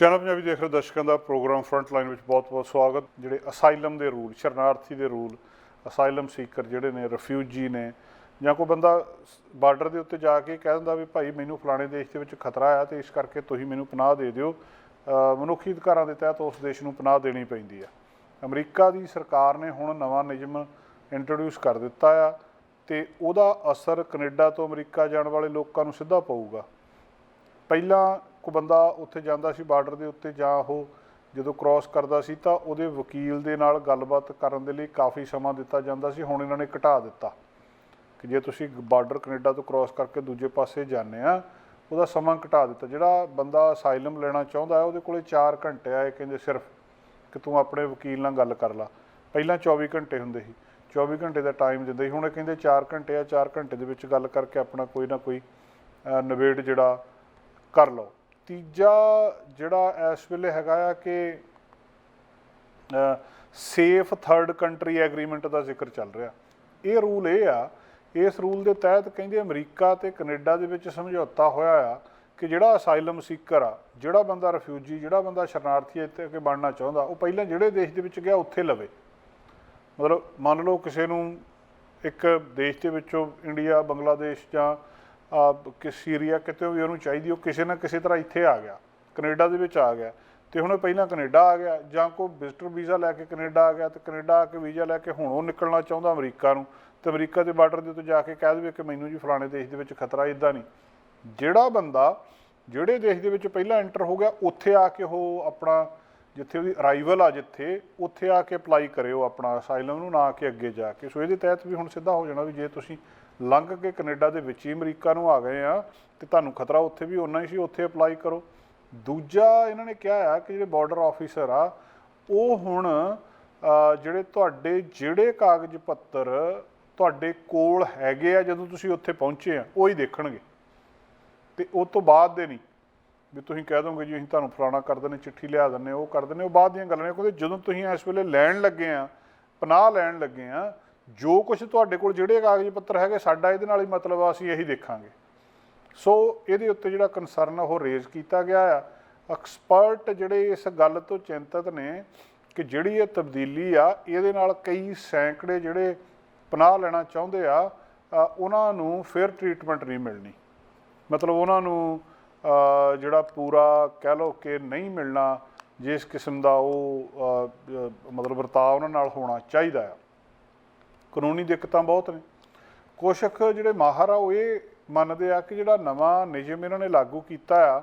Channel Punjabi ਦੇਖ ਰਹੇ ਦਰਸ਼ਕਾਂ ਦਾ ਪ੍ਰੋਗਰਾਮ ਫਰੰਟ ਲਾਈਨ ਵਿੱਚ ਬਹੁਤ-ਬਹੁਤ ਸਵਾਗਤ। ਜਿਹੜੇ ਅਸਾਈਲਮ ਦੇ ਰੂਲ, ਸ਼ਰਨਾਰਥੀ ਦੇ ਰੂਲ, ਅਸਾਈਲਮ ਸੀਕਰ ਜਿਹੜੇ ਨੇ ਰਿਫਿਊਜੀ ਨੇ, ਜਾਂ ਕੋਈ ਬੰਦਾ ਬਾਰਡਰ ਦੇ ਉੱਤੇ ਜਾ ਕੇ ਕਹਿ ਦਿੰਦਾ ਵੀ ਭਾਈ ਮੈਨੂੰ ਫਲਾਣੇ ਦੇਸ਼ ਦੇ ਵਿੱਚ ਖਤਰਾ ਆ ਤੇ ਇਸ ਕਰਕੇ ਤੁਸੀਂ ਮੈਨੂੰ ਪਨਾਹ ਦੇ ਦਿਓ। ਮਨੁੱਖੀ ਅਧਿਕਾਰਾਂ ਦੇ ਤਹਿਤ ਉਸ ਦੇਸ਼ ਨੂੰ ਪਨਾਹ ਦੇਣੀ ਪੈਂਦੀ ਆ। ਅਮਰੀਕਾ ਦੀ ਸਰਕਾਰ ਨੇ ਹੁਣ ਨਵਾਂ ਨਿਯਮ ਇੰਟਰੋਡਿਊਸ ਕਰ ਦਿੱਤਾ ਆ ਤੇ ਉਹਦਾ ਅਸਰ ਕੈਨੇਡਾ ਤੋਂ ਅਮਰੀਕਾ ਜਾਣ ਵਾਲੇ ਲੋਕਾਂ ਨੂੰ ਸਿੱਧਾ ਪਊਗਾ। ਪਹਿਲਾਂ ਕੋ ਬੰਦਾ ਉੱਥੇ ਜਾਂਦਾ ਸੀ ਬਾਰਡਰ ਦੇ ਉੱਤੇ ਜਾਂ ਉਹ ਜਦੋਂ ਕ੍ਰਾਸ ਕਰਦਾ ਸੀ ਤਾਂ ਉਹਦੇ ਵਕੀਲ ਦੇ ਨਾਲ ਗੱਲਬਾਤ ਕਰਨ ਦੇ ਲਈ ਕਾਫੀ ਸਮਾਂ ਦਿੱਤਾ ਜਾਂਦਾ ਸੀ ਹੁਣ ਇਹਨਾਂ ਨੇ ਘਟਾ ਦਿੱਤਾ। ਕਿ ਜੇ ਤੁਸੀਂ ਬਾਰਡਰ ਕੈਨੇਡਾ ਤੋਂ ਕ੍ਰਾਸ ਕਰਕੇ ਦੂਜੇ ਪਾਸੇ ਜਾਂਦੇ ਆ ਉਹਦਾ ਸਮਾਂ ਘਟਾ ਦਿੱਤਾ। ਜਿਹੜਾ ਬੰਦਾ ਅਸਾਈਲਮ ਲੈਣਾ ਚਾਹੁੰਦਾ ਹੈ ਉਹਦੇ ਕੋਲੇ 4 ਘੰਟੇ ਆ ਇਹ ਕਹਿੰਦੇ ਸਿਰਫ ਕਿ ਤੂੰ ਆਪਣੇ ਵਕੀਲ ਨਾਲ ਗੱਲ ਕਰ ਲਾ। ਪਹਿਲਾਂ 24 ਘੰਟੇ ਹੁੰਦੇ ਸੀ। 24 ਘੰਟੇ ਦਾ ਟਾਈਮ ਦਿੰਦੇ ਸੀ। ਹੁਣ ਇਹ ਕਹਿੰਦੇ 4 ਘੰਟੇ ਆ 4 ਘੰਟੇ ਦੇ ਵਿੱਚ ਗੱਲ ਕਰਕੇ ਆਪਣਾ ਕੋਈ ਨਾ ਕੋਈ ਅ, ਨਿਬੇੜ ਜਿਹੜਾ ਕਰ ਲਓ। ਤੀਜਾ ਜਿਹੜਾ ਇਸ ਵੇਲੇ ਹੈਗਾ ਆ ਕਿ ਸੇਫ ਥਰਡ ਕੰਟਰੀ ਐਗਰੀਮੈਂਟ ਦਾ ਜ਼ਿਕਰ ਚੱਲ ਰਿਹਾ। ਇਹ ਰੂਲ ਇਹ ਆ, ਇਸ ਰੂਲ ਦੇ ਤਹਿਤ ਕਹਿੰਦੇ ਅਮਰੀਕਾ ਤੇ ਕੈਨੇਡਾ ਦੇ ਵਿੱਚ ਸਮਝੌਤਾ ਹੋਇਆ ਆ ਕਿ ਜਿਹੜਾ ਅਸਾਈਲਮ ਸੀਕਰ ਆ, ਜਿਹੜਾ ਬੰਦਾ ਰਿਫਿਊਜੀ ਜਿਹੜਾ ਬੰਦਾ ਸ਼ਰਨਾਰਥੀ ਇੱਥੇ ਕਿ ਬਣਨਾ ਚਾਹੁੰਦਾ, ਉਹ ਪਹਿਲਾਂ ਜਿਹੜੇ ਦੇਸ਼ ਦੇ ਵਿੱਚ ਗਿਆ, ਉੱਥੇ ਲਵੇ। ਮਤਲਬ ਮੰਨ ਲਓ ਕਿਸੇ ਨੂੰ ਇੱਕ ਦੇਸ਼ ਦੇ ਵਿੱਚੋਂ ਇੰਡੀਆ, ਬੰਗਲਾਦੇਸ਼ ਜਾਂ ਕਿ ਸੀਰੀਆ ਕਿਤੇ ਵੀ ਉਹਨੂੰ ਚਾਹੀਦੀ, ਉਹ ਕਿਸੇ ਨਾ ਕਿਸੇ ਤਰ੍ਹਾਂ ਇੱਥੇ ਆ ਗਿਆ, ਕੈਨੇਡਾ ਦੇ ਵਿੱਚ ਆ ਗਿਆ। ਤੇ ਹੁਣ ਉਹ ਪਹਿਲਾਂ ਕੈਨੇਡਾ ਆ ਗਿਆ, ਜਾਂ ਕੋਈ ਵਿਜ਼ਟਰ ਵੀਜ਼ਾ ਲੈ ਕੇ ਕੈਨੇਡਾ ਆ ਗਿਆ, ਤੇ ਕੈਨੇਡਾ ਆ ਕੇ ਵੀਜ਼ਾ ਲੈ ਕੇ ਹੁਣ ਉਹ ਨਿਕਲਣਾ ਚਾਹੁੰਦਾ ਅਮਰੀਕਾ ਨੂੰ। ਤੇ ਅਮਰੀਕਾ ਦੇ ਬਾਰਡਰ ਦੇ ਉੱਤੇ ਜਾ ਕੇ ਕਹਿ ਦੇਵੇ ਕਿ ਮੈਨੂੰ ਜੀ ਫਲਾਣੇ ਦੇਸ਼ ਦੇ ਵਿੱਚ ਖਤਰਾ ਇਦਾਂ ਨਹੀਂ। ਜਿਹੜਾ ਬੰਦਾ ਜਿਹੜੇ ਦੇਸ਼ ਦੇ ਵਿੱਚ ਪਹਿਲਾਂ ਐਂਟਰ ਹੋ ਗਿਆ, ਉੱਥੇ ਆ ਕੇ ਉਹ ਆਪਣਾ ਜਿੱਥੇ ਉਹਦੀ ਅਰਾਈਵਲ ਆ ਜਿੱਥੇ, ਉੱਥੇ ਆ ਕੇ ਅਪਲਾਈ ਕਰਿਓ ਆਪਣਾ ਅਸਾਈਲਮ ਨੂੰ ਨਾ ਕਿ ਅੱਗੇ ਜਾ ਕੇ। ਸੋ ਇਹਦੇ ਤਹਿਤ ਵੀ ਹੁਣ ਸਿੱਧਾ ਹੋ ਜਾਣਾ ਵੀ ਜੇ ਤੁਸੀਂ ਲੰਘ ਕੇ ਕੈਨੇਡਾ ਦੇ ਵਿੱਚ ਹੀ ਅਮਰੀਕਾ ਨੂੰ ਆ ਗਏ ਆ ਤੇ ਤੁਹਾਨੂੰ ਖਤਰਾ ਉੱਥੇ ਵੀ ਓਨਾ ਹੀ ਸੀ, ਉੱਥੇ ਅਪਲਾਈ ਕਰੋ। ਦੂਜਾ ਇਹਨਾਂ ਨੇ ਕਿਹਾ ਆ ਕਿ ਜਿਹੜੇ ਬਾਰਡਰ ਆਫੀਸਰ ਆ, ਉਹ ਹੁਣ ਜਿਹੜੇ ਤੁਹਾਡੇ ਜਿਹੜੇ ਕਾਗਜ਼ ਪੱਤਰ ਤੁਹਾਡੇ ਕੋਲ ਹੈਗੇ ਆ, ਜਦੋਂ ਤੁਸੀਂ ਉੱਥੇ ਪਹੁੰਚੇ ਆ, ਉਹ ਹੀ ਦੇਖਣਗੇ। ਤੇ ਉਹ ਤੋਂ ਬਾਅਦ ਦੇ ਨਹੀਂ। ਵੀ ਤੁਸੀਂ ਕਹਿ ਦੋਗੇ ਜੀ ਅਸੀਂ ਤੁਹਾਨੂੰ ਫਲਾਣਾ ਕਰ ਦਿੰਦੇ, ਚਿੱਠੀ ਲਿਆ ਦਿੰਦੇ, ਉਹ ਕਰ ਦਿੰਦੇ, ਉਹ ਬਾਅਦ ਦੀਆਂ ਗੱਲਾਂ ਨੇ, ਕਿਉਂਕਿ ਜਦੋਂ ਤੁਸੀਂ ਇਸ ਵੇਲੇ ਲੈਣ ਲੱਗੇ ਆ, ਪਨਾਹ ਲੈਣ ਲੱਗੇ ਆ ਜੋ ਕੁਝ ਤੁਹਾਡੇ ਕੋਲ ਜਿਹੜੇ ਕਾਗਜ਼ ਪੱਤਰ ਹੈਗੇ, ਸਾਡਾ ਇਹਦੇ ਨਾਲ ਹੀ ਮਤਲਬ ਆ, ਅਸੀਂ ਇਹੀ ਦੇਖਾਂਗੇ। ਸੋ ਇਹਦੇ ਉੱਤੇ ਜਿਹੜਾ ਕਨਸਰਨ ਉਹ ਰੇਜ਼ ਕੀਤਾ ਗਿਆ ਆ। ਐਕਸਪਰਟ ਜਿਹੜੇ ਇਸ ਗੱਲ ਤੋਂ ਚਿੰਤਤ ਨੇ ਕਿ ਜਿਹੜੀ ਇਹ ਤਬਦੀਲੀ ਆ, ਇਹਦੇ ਨਾਲ ਕਈ ਸੈਂਕੜੇ ਜਿਹੜੇ ਪਨਾਹ ਲੈਣਾ ਚਾਹੁੰਦੇ ਆ ਉਹਨਾਂ ਨੂੰ ਫੇਅਰ ਟ੍ਰੀਟਮੈਂਟ ਨਹੀਂ ਮਿਲਣੀ। ਮਤਲਬ ਉਹਨਾਂ ਨੂੰ ਜਿਹੜਾ ਪੂਰਾ ਕਹਿ ਲਓ ਕਿ ਨਹੀਂ ਮਿਲਣਾ, ਜਿਸ ਕਿਸਮ ਦਾ ਉਹ ਮਤਲਬ ਵਰਤਾਅ ਉਹਨਾਂ ਨਾਲ ਹੋਣਾ ਚਾਹੀਦਾ ਆ। ਕਾਨੂੰਨੀ ਦਿੱਕਤਾਂ ਬਹੁਤ ਨੇ। ਕੁਸ਼ਕ ਜਿਹੜੇ ਮਾਹਰ ਆ, ਉਹ ਇਹ ਮੰਨਦੇ ਆ ਕਿ ਜਿਹੜਾ ਨਵਾਂ ਨਿਯਮ ਇਹਨਾਂ ਨੇ ਲਾਗੂ ਕੀਤਾ ਆ,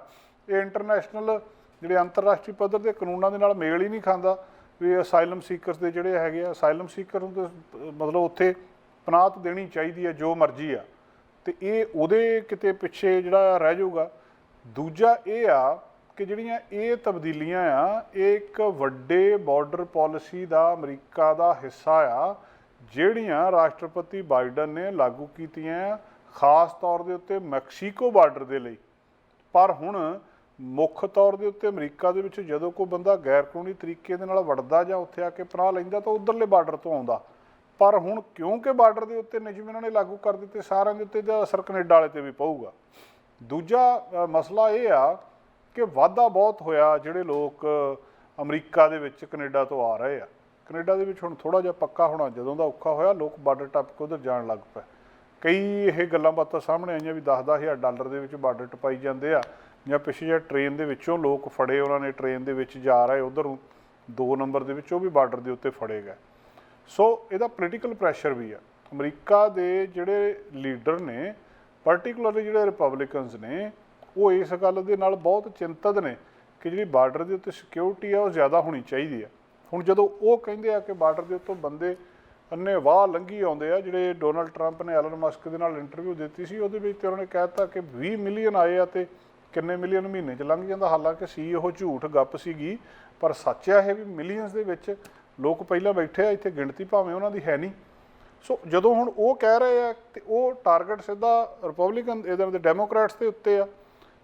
ਇਹ ਇੰਟਰਨੈਸ਼ਨਲ ਜਿਹੜੇ ਅੰਤਰਰਾਸ਼ਟਰੀ ਪੱਧਰ ਦੇ ਕਾਨੂੰਨਾਂ ਦੇ ਨਾਲ ਮੇਲ ਹੀ ਨਹੀਂ ਖਾਂਦਾ। ਵੀ ਅਸਾਈਲਮ ਸੀਕਰਸ ਦੇ ਜਿਹੜੇ ਹੈਗੇ ਆ ਅਸਾਈਲਮ ਸੀਕਰ ਨੂੰ ਤਾਂ ਮਤਲਬ ਉੱਥੇ ਪਨਾਹਤ ਦੇਣੀ ਚਾਹੀਦੀ ਹੈ ਜੋ ਮਰਜ਼ੀ ਆ। ਤੇ ਇਹ ਉਹਦੇ ਕਿਤੇ ਪਿੱਛੇ ਜਿਹੜਾ ਰਹਿ ਜਾਊਗਾ। ਦੂਜਾ ਇਹ ਆ ਕਿ ਜਿਹੜੀਆਂ ਇਹ ਤਬਦੀਲੀਆਂ ਆ, ਇਹ ਇੱਕ ਵੱਡੇ ਬਾਰਡਰ ਪਾਲਿਸੀ ਦਾ ਅਮਰੀਕਾ ਦਾ ਹਿੱਸਾ ਆ। ਜਿਹੜੀਆਂ ਰਾਸ਼ਟਰਪਤੀ ਬਾਈਡਨ ਨੇ ਲਾਗੂ ਕੀਤੀਆਂ ਖਾਸ ਤੌਰ ਦੇ ਉੱਤੇ ਮੈਕਸੀਕੋ ਬਾਰਡਰ ਦੇ ਲਈ। ਪਰ ਹੁਣ ਮੁੱਖ ਤੌਰ ਦੇ ਉੱਤੇ ਅਮਰੀਕਾ ਦੇ ਵਿੱਚ ਜਦੋਂ ਕੋਈ ਬੰਦਾ ਗੈਰ ਕਾਨੂੰਨੀ ਤਰੀਕੇ ਦੇ ਨਾਲ ਵੜਦਾ ਜਾਂ ਉੱਥੇ ਆ ਕੇ ਪਨਾਹ ਲੈਂਦਾ ਤਾਂ ਉਧਰਲੇ ਬਾਰਡਰ ਤੋਂ ਆਉਂਦਾ। ਪਰ ਹੁਣ ਕਿਉਂਕਿ ਬਾਰਡਰ ਦੇ ਉੱਤੇ ਨਿਯਮ ਇਹਨਾਂ ਨੇ ਲਾਗੂ ਕਰ ਦਿੱਤੇ, ਸਾਰਿਆਂ ਦੇ ਉੱਤੇ ਦਾ ਅਸਰ ਕੈਨੇਡਾ ਵਾਲੇ ਤੇ ਵੀ ਪਊਗਾ। ਦੂਜਾ ਮਸਲਾ ਇਹ ਆ ਕਿ ਵਾਧਾ ਬਹੁਤ ਹੋਇਆ ਜਿਹੜੇ ਲੋਕ ਅਮਰੀਕਾ ਦੇ ਵਿੱਚ ਕੈਨੇਡਾ ਤੋਂ ਆ ਰਹੇ ਆ। ਕੈਨੇਡਾ ਦੇ ਵਿੱਚ ਹੁਣ ਥੋੜਾ ਜਿਹਾ ਪੱਕਾ ਹੋਣਾ ਜਦੋਂ ਦਾ ਔਖਾ ਹੋਇਆ, ਲੋਕ ਬਾਰਡਰ ਟੱਪ ਕੇ ਉਧਰ ਜਾਣ ਲੱਗ ਪਏ। ਕਈ ਇਹ ਗੱਲਾਂ ਬਾਤਾਂ ਸਾਹਮਣੇ ਆਈਆਂ ਵੀ 10-10000 ਡਾਲਰ ਦੇ ਵਿੱਚ ਬਾਰਡਰ ਟਪਾਈ ਜਾਂਦੇ ਆ ਜਾਂ ਪਿੱਛੇ ਜਿਹੜਾ ਟ੍ਰੇਨ ਦੇ ਵਿੱਚੋਂ ਲੋਕ ਫੜੇ ਉਹਨਾਂ ਨੇ, ਟ੍ਰੇਨ ਦੇ ਵਿੱਚ ਜਾ ਰਹੇ ਉਧਰ ਨੂੰ 2 ਨੰਬਰ ਦੇ ਵਿੱਚ, ਉਹ ਵੀ ਬਾਰਡਰ ਦੇ ਉੱਤੇ ਫੜੇ ਗਏ। ਸੋ ਇਹਦਾ ਪੋਲੀਟੀਕਲ ਪ੍ਰੈਸ਼ਰ ਵੀ ਆ। ਅਮਰੀਕਾ ਦੇ ਜਿਹੜੇ ਲੀਡਰ ਨੇ ਪਾਰਟਿਕੂਲਰਲੀ ਜਿਹੜੇ ਰਿਪਬਲਿਕਨਸ ਨੇ, ਉਹ ਇਸ ਗੱਲ ਦੇ ਨਾਲ ਬਹੁਤ ਚਿੰਤਤ ਨੇ ਕਿ ਜਿਹੜੀ ਬਾਰਡਰ ਦੇ ਉੱਤੇ ਸਿਕਿਉਰਿਟੀ ਆ ਉਹ ਜ਼ਿਆਦਾ ਹੋਣੀ ਚਾਹੀਦੀ ਆ। ਹੁਣ ਜਦੋਂ ਉਹ ਕਹਿੰਦੇ ਆ ਕਿ ਬਾਰਡਰ ਦੇ ਉੱਤੋਂ ਬੰਦੇ ਅੰਨੇ ਵਾਹ ਲੰਘੀ ਆਉਂਦੇ ਆ, ਜਿਹੜੇ ਡੋਨਲਡ ਟਰੰਪ ਨੇ ਐਲਨ ਮਸਕ ਦੇ ਨਾਲ ਇੰਟਰਵਿਊ ਦਿੱਤੀ ਸੀ, ਉਹਦੇ ਵਿੱਚ ਤੇ ਉਹਨਾਂ ਨੇ ਕਹਿਤਾ ਕਿ 20 ਮਿਲੀਅਨ ਆਏ ਆ ਤੇ ਕਿੰਨੇ ਮਿਲੀਅਨ ਮਹੀਨੇ ਚ ਲੰਘ ਜਾਂਦਾ। ਹਾਲਾਂਕਿ ਸੀ ਉਹ ਝੂਠ ਗੱਪ ਸੀਗੀ, ਪਰ ਸੱਚ ਆ ਇਹ ਵੀ ਮਿਲੀਅਨਸ ਦੇ ਵਿੱਚ ਲੋਕ ਪਹਿਲਾਂ ਬੈਠੇ ਆ, ਇੱਥੇ ਗਿਣਤੀ ਭਾਵੇਂ ਉਹਨਾਂ ਦੀ ਹੈ ਨਹੀਂ। ਸੋ ਜਦੋਂ ਹੁਣ ਉਹ ਕਹਿ ਰਹੇ ਆ ਤੇ ਉਹ ਟਾਰਗੇਟ ਸਿੱਧਾ ਰਿਪਬਲਿਕਨ ਇਹਦੇ ਦੇ ਡੈਮੋਕ੍ਰੈਟਸ ਦੇ ਉੱਤੇ ਆ,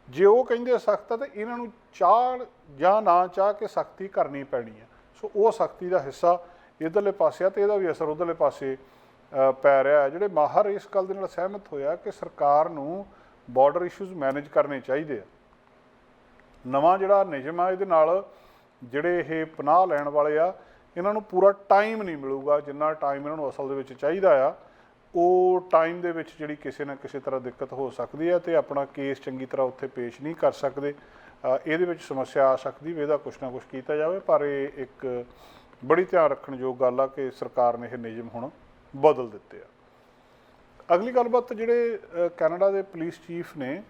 ਜੇ ਉਹ ਕਹਿੰਦੇ ਸਖਤ ਆ ਤੇ ਇਹਨਾਂ ਨੂੰ ਚਾਹ ਜਾਂ ਨਾ ਚਾਹ ਕੇ ਸਖਤੀ ਕਰਨੀ ਪੈਣੀ ਆ। ਸੋ ਉਹ ਸਖਤੀ ਦਾ ਹਿੱਸਾ ਇਧਰਲੇ ਪਾਸੇ ਆ ਤੇ ਇਹਦਾ ਵੀ ਅਸਰ ਉਧਰਲੇ ਪਾਸੇ ਪੈ ਰਿਹਾ ਹੈ। ਜਿਹੜੇ ਮਾਹਰ ਇਸ ਗੱਲ ਦੇ ਨਾਲ ਸਹਿਮਤ ਹੋਇਆ ਕਿ ਸਰਕਾਰ ਨੂੰ ਬਾਰਡਰ ਇਸ਼ੂਜ਼ ਮੈਨੇਜ ਕਰਨੇ ਚਾਹੀਦੇ ਆ। ਨਵਾਂ ਜਿਹੜਾ ਨਿਯਮ ਆ, ਇਹਦੇ ਨਾਲ ਜਿਹੜੇ ਇਹ ਪਨਾਹ ਲੈਣ ਵਾਲੇ ਆ, ਇਹਨਾਂ ਨੂੰ ਪੂਰਾ ਟਾਈਮ ਨਹੀਂ ਮਿਲੂਗਾ, ਜਿੰਨਾ ਟਾਈਮ ਇਹਨਾਂ ਨੂੰ ਅਸਲ ਦੇ ਵਿੱਚ ਚਾਹੀਦਾ ਆ। ਉਹ ਟਾਈਮ ਦੇ ਵਿੱਚ ਜਿਹੜੀ ਕਿਸੇ ਨਾ ਕਿਸੇ ਤਰ੍ਹਾਂ ਦਿੱਕਤ ਹੋ ਸਕਦੀ ਹੈ ਤੇ ਆਪਣਾ ਕੇਸ ਚੰਗੀ ਤਰ੍ਹਾਂ ਉੱਥੇ ਪੇਸ਼ ਨਹੀਂ ਕਰ ਸਕਦੇ। ਇਹਦੇ ਵਿੱਚ ਸਮੱਸਿਆ ਆ ਸਕਦੀ ਵੀ ਇਹਦਾ ਕੁਛ ਨਾ ਕੁਛ ਕੀਤਾ ਜਾਵੇ ਪਰ ਇਹ ਇੱਕ ਬੜੀ ਧਿਆਨ ਰੱਖਣ ਯੋਗ ਗੱਲ ਆ ਕਿ ਸਰਕਾਰ ਨੇ ਇਹ ਨਿਯਮ ਹੁਣ ਬਦਲ ਦਿੱਤੇ ਆ। ਅਗਲੀ ਗੱਲਬਾਤ ਜਿਹੜੇ ਕੈਨੇਡਾ ਦੇ ਪੁਲਿਸ ਚੀਫ ਨੇ